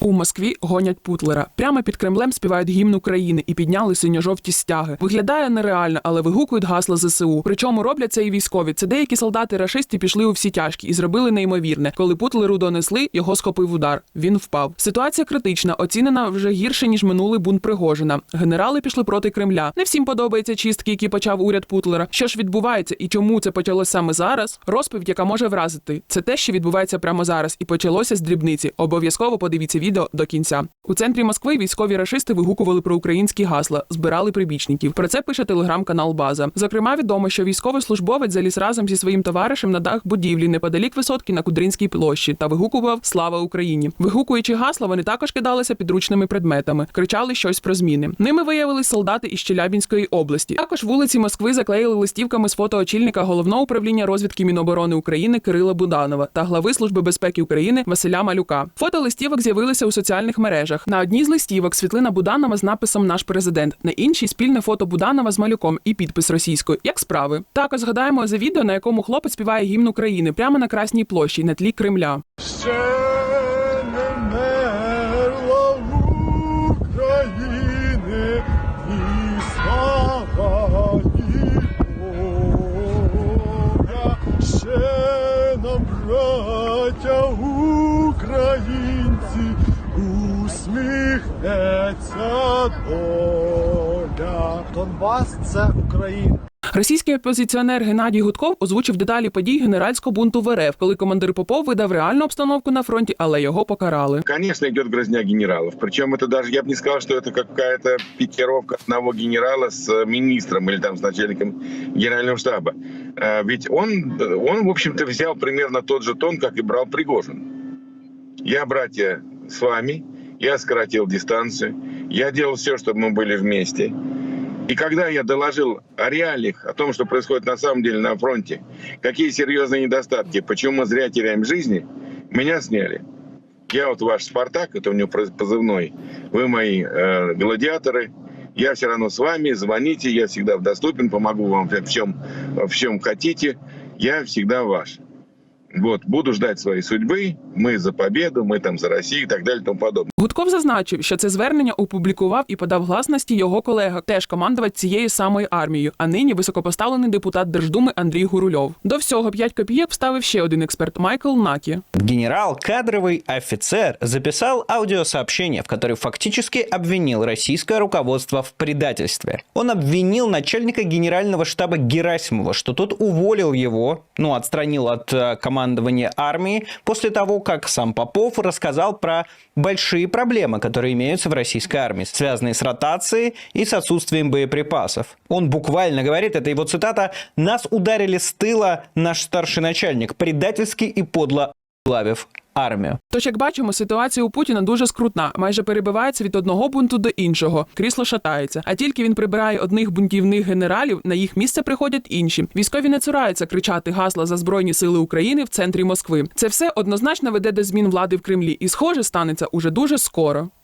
У Москві гонять Путлера. Прямо під Кремлем співають гімн України і підняли синьо-жовті стяги. Виглядає нереально, але вигукують гасла ЗСУ. Причому роблять це і військові. Це деякі солдати рашисти пішли у всі тяжкі і зробили неймовірне. Коли Путлеру донесли, його схопив удар. Він впав. Ситуація критична, оцінена вже гірше ніж минулий бунт Пригожина. Генерали пішли проти Кремля. Не всім подобаються чистки, які почав уряд Путлера. Що ж відбувається і чому це почалося саме зараз? Розповідь, яка може вразити, це те, що відбувається прямо зараз, і почалося з дрібниці. Обов'язково подивіться відео до кінця. У центрі Москви військові рашисти вигукували про українські гасла, збирали прибічників. Про це пише телеграм-канал База. Зокрема, відомо, що військовий службовець заліз разом зі своїм товаришем на дах будівлі неподалік висотки на Кудринській площі та вигукував Слава Україні. Вигукуючи гасла, вони також кидалися підручними предметами, кричали щось про зміни. Ними виявились солдати із Челябінської області. Також вулиці Москви заклеїли листівками з фото очільника головного управління розвідки Міноборони України Кирила Буданова та глави Служби безпеки України Василя Малюка. Фото листівок з'явилися у соціальних мережах. На одній з листівок світлина Буданова з написом Наш президент, на іншій спільне фото Буданова з малюком і підпис російською. Як справи? Також згадаємо за відео, на якому хлопець співає гімн України прямо на Красній площі на тлі Кремля. Ще не мерла усміхнеться доля. Донбас це Україна. Російський опозиціонер Геннадій Гудков озвучив деталі подій генеральського бунту в РФ, коли командир Попов видав реальну обстановку на фронті, але його покарали. Конечно, идет грозня генералов. Причем это даже, я бы не сказал, что это какая-то пикировка одного генерала с э, министром или там с начальником генерального штаба. Э, Ведь он, он, в общем-то, взял примерно тот же тон, как и брал Пригожин. Я, братья, с вами, я сократил дистанцию, я делал все, чтобы мы были вместе. И когда я доложил о реалиях, о том, что происходит на самом деле на фронте, какие серьезные недостатки, почему мы зря теряем жизни, меня сняли. Я вот ваш Спартак, это у него позывной, вы мои э, гладиаторы, я все равно с вами, звоните, я всегда доступен, помогу вам в чем, в чем хотите, я всегда ваш. Вот, буду ждать своей судьбы, мы за победу, мы там за Россию и так далее и тому подобное. Гудков зазначив, що це звернення опублікував і подав гласності його колега, теж командувач цією самою армією, а нині високопоставлений депутат Держдуми Андрій Гурульов. До всього 5 копійок вставив ще один експерт Майкл Накі. Генерал, кадровый офицер, записал аудиосообщение, в котором фактически обвинил российское руководство в предательстве. Он обвинил начальника генерального штаба Герасимова, что тот уволил его, ну, отстранил от э, командования армии после того, как сам Попов рассказал про большие проблемы, которые имеются в российской армии, связанные с ротацией и с отсутствием боеприпасов. Он буквально говорит, это его цитата, «Нас ударили с тыла наш старший начальник, предательски и подло главив армію. Тож, як бачимо, ситуація у Путіна дуже скрутна, майже перебивається від одного бунту до іншого. Крісло шатається. А тільки він прибирає одних бунтівних генералів, на їх місце приходять інші. Військові не цураються кричати гасла за збройні сили України в центрі Москви. Це все однозначно веде до змін влади в Кремлі, і схоже станеться уже дуже скоро.